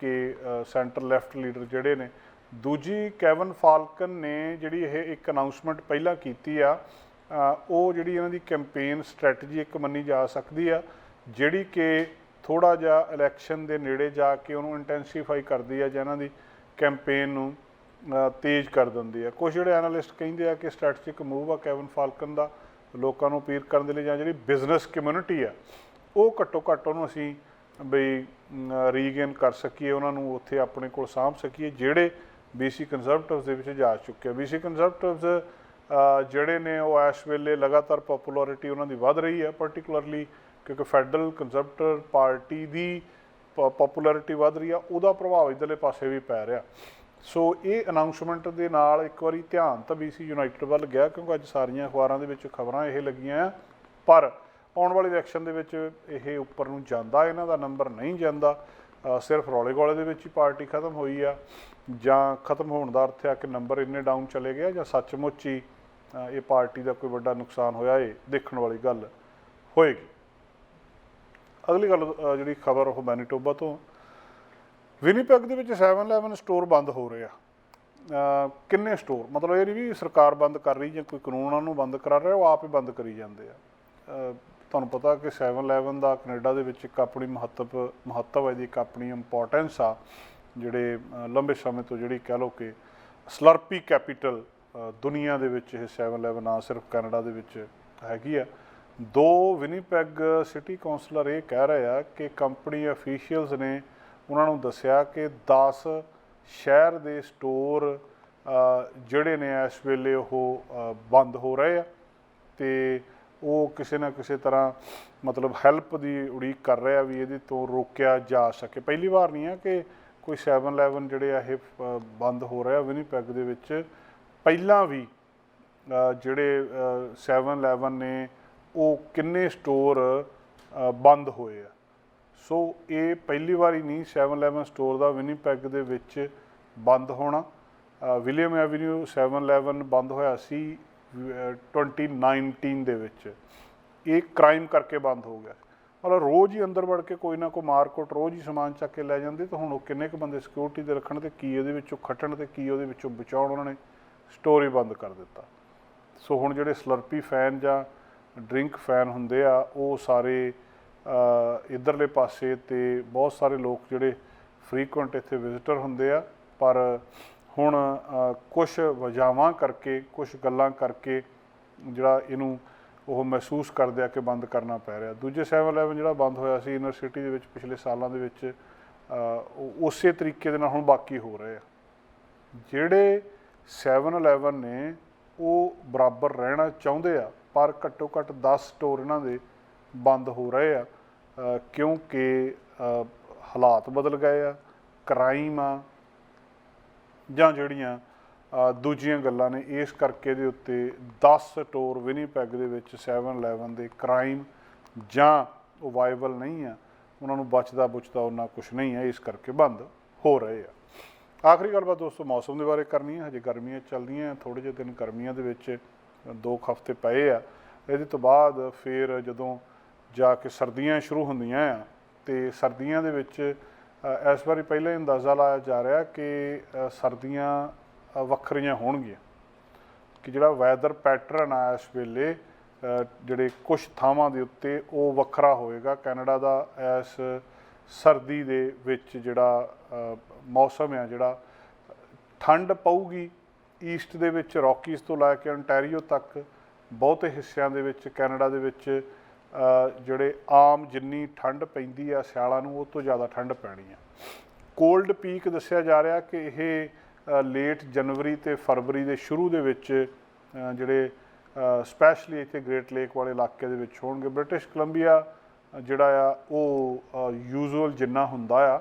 ਕਿ ਸੈਂਟਰ ਲੈਫਟ ਲੀਡਰ ਜਿਹੜੇ ਨੇ। ਦੂਜੀ ਕੈਵਨ ਫਾਲਕਨ ਨੇ ਜਿਹੜੀ ਇਹ ਇੱਕ ਅਨਾਉਂਸਮੈਂਟ ਪਹਿਲਾਂ ਕੀਤੀ ਆ ਉਹ ਜਿਹੜੀ ਇਹਨਾਂ ਦੀ ਕੈਂਪੇਨ ਸਟ੍ਰੈਟਜੀ ਇੱਕ ਮੰਨੀ ਜਾ ਸਕਦੀ ਆ, ਜਿਹੜੀ ਕਿ ਥੋੜਾ ਜਿਹਾ ਇਲੈਕਸ਼ਨ ਦੇ ਨੇੜੇ ਜਾ ਕੇ ਉਹਨੂੰ ਇੰਟੈਂਸੀਫਾਈ ਕਰਦੀ ਆ ਜਾਂ ਇਹਨਾਂ ਦੀ ਕੈਂਪੇਨ ਨੂੰ ਤੇਜ਼ ਕਰ ਦਿੰਦੀ ਆ। ਕੁਝ ਜਿਹੜੇ ਐਨਾਲਿਸਟ ਕਹਿੰਦੇ ਆ ਕਿ ਸਟ੍ਰੈਟਜਿਕ ਮੂਵ ਆ ਕੈਵਨ ਫਾਲਕਨ ਦਾ ਲੋਕਾਂ ਨੂੰ ਅਪੀਲ ਕਰਨ ਦੇ ਲਈ ਜਾਂ ਜਿਹੜੀ ਬਿਜ਼ਨਸ ਕਮਿਊਨਿਟੀ ਆ, ਉਹ ਘੱਟੋ ਘੱਟ ਉਹਨੂੰ ਅਸੀਂ ਬਈ ਰੀਗੇਨ ਕਰ ਸਕੀਏ, ਉਹਨਾਂ ਨੂੰ ਉੱਥੇ ਆਪਣੇ ਕੋਲ ਸਾਂਭ ਸਕੀਏ, ਜਿਹੜੇ BC ਕੰਜ਼ਰਵੇਟਿਵਸ ਦੇ ਵਿੱਚ ਜਾ ਚੁੱਕੇ ਆ। BC ਕੰਜ਼ਰਵੇਟਿਵਸ ਜਿਹੜੇ ਨੇ ਉਹ ਇਸ ਵੇਲੇ ਲਗਾਤਾਰ ਪਪੂਲੈਰਿਟੀ ਉਹਨਾਂ ਦੀ ਵੱਧ ਰਹੀ ਹੈ ਪਾਰਟਿਕੂਲਰਲੀ ਕਿਉਂਕਿ ਫੈਡਰਲ ਕੰਜ਼ਰਵੇਟਿਵ ਪਾਰਟੀ ਦੀ ਪਪੂਲੈਰਿਟੀ ਵੱਧ ਰਹੀ ਆ, ਉਹਦਾ ਪ੍ਰਭਾਵ ਇਧਰਲੇ ਪਾਸੇ ਵੀ ਪੈ ਰਿਹਾ। ਸੋ ਇਹ ਅਨਾਉਂਸਮੈਂਟ ਦੇ ਨਾਲ ਇੱਕ ਵਾਰੀ ਧਿਆਨ ਤਾਂ BC ਯੂਨਾਈਟਿਡ ਵੱਲ ਗਿਆ, ਕਿਉਂਕਿ ਅੱਜ ਸਾਰੀਆਂ ਅਖਬਾਰਾਂ ਦੇ ਵਿੱਚ ਖਬਰਾਂ ਇਹ ਲੱਗੀਆਂ ਆ। ਪਰ ਆਉਣ ਵਾਲੇ ਇਲੈਕਸ਼ਨ ਦੇ ਵਿੱਚ ਇਹ ਉੱਪਰ ਨੂੰ ਜਾਂਦਾ, ਇਹਨਾਂ ਦਾ ਨੰਬਰ ਨਹੀਂ ਜਾਂਦਾ। ਸਿਰਫ ਰੌਲੇ ਗੋਲੇ ਦੇ ਵਿੱਚ ਹੀ ਪਾਰਟੀ ਖਤਮ ਹੋਈ ਆ, ਜਾਂ ਖਤਮ ਹੋਣ ਦਾ ਅਰਥ ਹੈ ਕਿ ਨੰਬਰ ਇੰਨੇ ਡਾਊਨ ਚਲੇ ਗਏ ਜਾਂ ਸੱਚਮੁੱਚ ਹੀ ਇਹ ਪਾਰਟੀ ਦਾ ਕੋਈ ਵੱਡਾ ਨੁਕਸਾਨ ਹੋਇਆ, ਇਹ ਦੇਖਣ ਵਾਲੀ ਗੱਲ ਹੋਏਗੀ। ਅਗਲੀ ਗੱਲ ਜਿਹੜੀ ਖਬਰ ਉਹ ਮੈਨੀਟੋਬਾ ਤੋਂ ਵਿਨੀਪੈਗ ਦੇ ਵਿੱਚ 7-Eleven ਸਟੋਰ ਬੰਦ ਹੋ ਰਹੇ ਆ। ਕਿੰਨੇ ਸਟੋਰ? ਮਤਲਬ ਇਹ ਨਹੀਂ ਵੀ ਸਰਕਾਰ ਬੰਦ ਕਰ ਰਹੀ ਜਾਂ ਕੋਈ ਕਾਨੂੰਨ ਉਹਨਾਂ ਨੂੰ ਬੰਦ ਕਰਾ ਰਿਹਾ, ਉਹ ਆਪ ਹੀ ਬੰਦ ਕਰੀ ਜਾਂਦੇ ਆ। ਤੁਹਾਨੂੰ ਪਤਾ ਕਿ 7-Eleven ਦਾ ਕੈਨੇਡਾ ਦੇ ਵਿੱਚ ਇੱਕ ਆਪਣੀ ਮਹੱਤਵ ਮਹੱਤਵ ਹੈ ਦੀ ਇੱਕ ਆਪਣੀ ਇੰਪੋਰਟੈਂਸ ਆ, ਜਿਹੜੇ ਲੰਬੇ ਸਮੇਂ ਤੋਂ ਜਿਹੜੀ ਕਹਿ ਲਓ ਕਿ ਸਲਰਪੀ ਕੈਪੀਟਲ ਦੁਨੀਆ ਦੇ ਵਿੱਚ ਇਹ 711 ਨਾ ਸਿਰਫ ਕੈਨੇਡਾ ਦੇ ਵਿੱਚ ਹੈਗੀ ਆ। ਦੋ ਵਿਨੀਪੈਗ ਸਿਟੀ ਕਾਉਂਸਲਰ ਇਹ ਕਹਿ ਰਹੇ ਆ ਕਿ ਕੰਪਨੀ ਅਫੀਸ਼ੀਅਲਸ ਨੇ ਉਹਨਾਂ ਨੂੰ ਦੱਸਿਆ ਕਿ 10 ਸ਼ਹਿਰ ਦੇ ਸਟੋਰ ਜਿਹੜੇ ਨੇ ਇਸ ਵੇਲੇ ਉਹ ਬੰਦ ਹੋ ਰਹੇ ਆ ਤੇ ਉਹ ਕਿਸੇ ਨਾ ਕਿਸੇ ਤਰ੍ਹਾਂ ਮਤਲਬ ਹੈਲਪ ਦੀ ਉਡੀਕ ਕਰ ਰਿਹਾ ਵੀ ਇਹਦੇ ਤੋਂ ਰੋਕਿਆ ਜਾ ਸਕੇ। ਪਹਿਲੀ ਵਾਰ ਨਹੀਂ ਆ ਕਿ ਕੋਈ 711 ਜਿਹੜੇ ਆ ਇਹ ਅ, ਬੰਦ ਹੋ ਰਿਹਾ ਵਿਨੀਪੈਗ ਦੇ ਵਿੱਚ। ਪਹਿਲਾਂ ਵੀ ਜਿਹੜੇ ਅ, 711 ਨੇ ਉਹ ਕਿੰਨੇ ਸਟੋਰ ਬੰਦ ਹੋਏ ਆ। ਸੋ ਇਹ ਪਹਿਲੀ ਵਾਰੀ ਨਹੀਂ 711 ਸਟੋਰ ਦਾ ਵਿਨੀਪੈਗ ਦੇ ਵਿੱਚ ਬੰਦ ਹੋਣਾ। ਵਿਲੀਅਮ ਐਵਨਿਊ 711 ਬੰਦ ਹੋਇਆ ਸੀ ਅ, 2019 ਦੇ ਵਿੱਚ। ਇਹ ਕ੍ਰਾਈਮ ਕਰਕੇ ਬੰਦ ਹੋ ਗਿਆ। ਮਤਲਬ ਰੋਜ਼ ਹੀ ਅੰਦਰ ਵੜ ਕੇ ਕੋਈ ਨਾ ਕੋਈ ਮਾਰਕੋਟ ਰੋਜ਼ ਹੀ ਸਮਾਨ ਚੱਕ ਕੇ ਲੈ ਜਾਂਦੇ ਤਾਂ ਹੁਣ ਉਹ ਕਿੰਨੇ ਕੁ ਬੰਦੇ ਸਿਕਿਉਰਿਟੀ ਦੇ ਰੱਖਣ ਤੇ ਕੀ ਉਹਦੇ ਵਿੱਚੋਂ ਖੱਟਣ ਤੇ ਕੀ ਉਹਦੇ ਵਿੱਚੋਂ ਬਚਾਉਣ ਉਹਨਾਂ ਨੇ ਸਟੋਰੀ ਬੰਦ ਕਰ ਦਿੱਤਾ। ਸੋ ਹੁਣ ਜਿਹੜੇ ਸਲਰਪੀ ਫੈਨ ਜਾਂ ਡਰਿੰਕ ਫੈਨ ਹੁੰਦੇ ਆ ਉਹ ਸਾਰੇ ਇਧਰਲੇ ਪਾਸੇ ਤੇ ਬਹੁਤ ਸਾਰੇ ਲੋਕ ਜਿਹੜੇ ਫ੍ਰੀਕੁਐਂਟ ਇੱਥੇ ਵਿਜ਼ਿਟਰ ਹੁੰਦੇ ਆ, ਪਰ ਹੁਣ ਕੁਝ ਵਜ੍ਹਾਵਾਂ ਕਰਕੇ ਕੁਝ ਗੱਲਾਂ ਕਰਕੇ ਜਿਹੜਾ ਇਹਨੂੰ ਉਹ ਮਹਿਸੂਸ ਕਰਦੇ ਆ ਕਿ ਬੰਦ ਕਰਨਾ ਪੈ ਰਿਹਾ। ਦੂਜੇ 711 ਜਿਹੜਾ ਬੰਦ ਹੋਇਆ ਸੀ ਯੂਨੀਵਰਸਿਟੀ ਦੇ ਵਿੱਚ ਪਿਛਲੇ ਸਾਲਾਂ ਦੇ ਵਿੱਚ ਉਹ ਉਸੇ ਤਰੀਕੇ ਦੇ ਨਾਲ ਹੁਣ ਬਾਕੀ ਹੋ ਰਹੇ ਆ। ਜਿਹੜੇ 711 ਨੇ, ਉਹ ਬਰਾਬਰ ਰਹਿਣਾ ਚਾਹੁੰਦੇ ਆ, ਪਰ ਘੱਟੋ ਘੱਟ 10 ਸਟੋਰ ਇਹਨਾਂ ਦੇ ਬੰਦ ਹੋ ਰਹੇ ਆ। ਕਿਉਂਕਿ ਹਾਲਾਤ ਬਦਲ ਗਏ ਆ ਕ੍ਰਾਈਮ ਆ, ਜਾਂ ਜਿਹੜੀਆਂ ਦੂਜੀਆਂ ਗੱਲਾਂ ਨੇ, ਇਸ ਕਰਕੇ ਦੇ ਉੱਤੇ 10 ਟੋਰ ਵਿਨੀਪੈਗ ਦੇ ਵਿੱਚ 711 ਦੇ ਕ੍ਰਾਈਮ ਜਾਂ ਉਹ ਵਾਇਬਲ ਨਹੀਂ ਆ, ਉਹਨਾਂ ਨੂੰ ਬਚਦਾ ਬੁਚਦਾ ਉਹਨਾਂ ਕੁਝ ਨਹੀਂ ਆ, ਇਸ ਕਰਕੇ ਬੰਦ ਹੋ ਰਹੇ ਆ। ਆਖਰੀ ਗੱਲਬਾਤ ਦੋਸਤੋ, ਮੌਸਮ ਦੇ ਬਾਰੇ ਕਰਨੀ ਹੈ ਹਜੇ ਗਰਮੀਆਂ ਚੱਲਦੀਆਂ ਥੋੜੇ ਜਿਹੇ ਦਿਨ ਗਰਮੀਆਂ ਦੇ ਵਿੱਚ ਦੋ ਕੁ ਹਫ਼ਤੇ ਪਏ ਆ, ਇਹਦੇ ਤੋਂ ਬਾਅਦ ਫਿਰ ਜਦੋਂ ਜਾ ਕੇ ਸਰਦੀਆਂ ਸ਼ੁਰੂ ਹੁੰਦੀਆਂ ਆ ਤੇ ਸਰਦੀਆਂ ਦੇ ਵਿੱਚ ਇਸ ਵਾਰੀ ਪਹਿਲਾਂ ਹੀ ਅੰਦਾਜ਼ਾ ਲਾਇਆ ਜਾ ਰਿਹਾ ਕਿ ਸਰਦੀਆਂ ਵੱਖਰੀਆਂ ਹੋਣਗੀਆਂ। ਕਿ ਜਿਹੜਾ ਵੈਦਰ ਪੈਟਰਨ ਆ ਇਸ ਵੇਲੇ ਜਿਹੜੇ ਕੁਝ ਥਾਵਾਂ ਦੇ ਉੱਤੇ ਉਹ ਵੱਖਰਾ ਹੋਏਗਾ। ਕੈਨੇਡਾ ਦਾ ਇਸ ਸਰਦੀ ਦੇ ਵਿੱਚ ਜਿਹੜਾ ਮੌਸਮ ਆ, ਜਿਹੜਾ ਠੰਡ ਪਊਗੀ, ਈਸਟ ਦੇ ਵਿੱਚ ਰੌਕੀਜ਼ ਤੋਂ ਲੈ ਕੇ ontario ਤੱਕ, ਬਹੁਤੇ ਹਿੱਸਿਆਂ ਦੇ ਵਿੱਚ, ਕੈਨੇਡਾ ਦੇ ਵਿੱਚ ਜਿਹੜੇ ਆਮ ਜਿੰਨੀ ਠੰਡ ਪੈਂਦੀ ਆ ਸਿਆਲਾਂ ਨੂੰ, ਉਹ ਤੋਂ ਜ਼ਿਆਦਾ ਠੰਡ ਪੈਣੀ ਆ। ਕੋਲਡ ਪੀਕ ਦੱਸਿਆ ਜਾ ਰਿਹਾ ਕਿ ਇਹ ਲੇਟ ਜਨਵਰੀ ਤੇ ਫਰਵਰੀ ਦੇ ਸ਼ੁਰੂ ਦੇ ਵਿੱਚ ਜਿਹੜੇ ਸਪੈਸ਼ਲੀ ਇੱਥੇ ਗ੍ਰੇਟ ਲੇਕ ਵਾਲੇ ਇਲਾਕੇ ਦੇ ਵਿੱਚ ਹੋਣਗੇ। ਬ੍ਰਿਟਿਸ਼ ਕੋਲੰਬੀਆ ਜਿਹੜਾ ਆ, ਉਹ ਯੂਜ਼ੂਅਲ ਜਿੰਨਾ ਹੁੰਦਾ ਆ,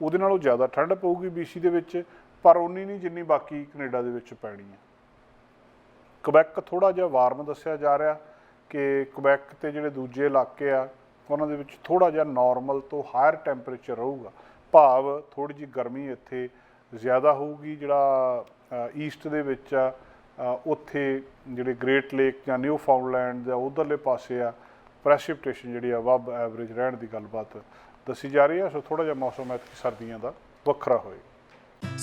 ਉਹਦੇ ਨਾਲੋਂ ਜ਼ਿਆਦਾ ਠੰਡ ਪਊਗੀ BC ਦੇ ਵਿੱਚ, ਪਰ ਉਨੀ ਨਹੀਂ ਜਿੰਨੀ ਬਾਕੀ ਕੈਨੇਡਾ ਦੇ ਵਿੱਚ ਪੈਣੀ ਹੈ ਕੁਬੈਕ ਥੋੜਾ ਜਿਹਾ ਵਾਰਮ ਦੱਸਿਆ ਜਾ ਰਿਹਾ। ਕਿ ਕੁਬੈਕ ਤੇ ਜਿਹੜੇ ਦੂਜੇ ਇਲਾਕੇ ਆ, ਉਹਨਾਂ ਦੇ ਵਿੱਚ ਥੋੜਾ ਜਿਹਾ ਨਾਰਮਲ ਤੋਂ ਹਾਇਰ ਟੈਂਪਰੇਚਰ ਰਹੂਗਾ। ਭਾਵ ਥੋੜੀ ਜਿਹੀ ਗਰਮੀ ਇੱਥੇ ਜ਼ਿਆਦਾ ਹੋਊਗੀ, ਜਿਹੜਾ ਈਸਟ ਦੇ ਵਿੱਚ ਆ ਉੱਥੇ ਜਿਹੜੇ ਗ੍ਰੇਟ ਲੇਕ ਜਾਂ ਨਿਊ ਫਾਊਂਡਲੈਂਡ ਜਾਂ ਉਧਰਲੇ ਪਾਸੇ ਆ ਪ੍ਰੈਸਿਪਟੇਸ਼ਨ ਜਿਹੜੀ ਆ ਵਬ ਐਵਰੇਜ ਰਹਿਣ ਦੀ ਗੱਲਬਾਤ ਦੱਸੀ ਜਾ ਰਹੀ ਹੈ ਸੋ ਥੋੜਾ ਜਿਹਾ ਮੌਸਮ ਐਤਕੀ ਸਰਦੀਆਂ ਦਾ ਵੱਖਰਾ ਹੋਏਗਾ।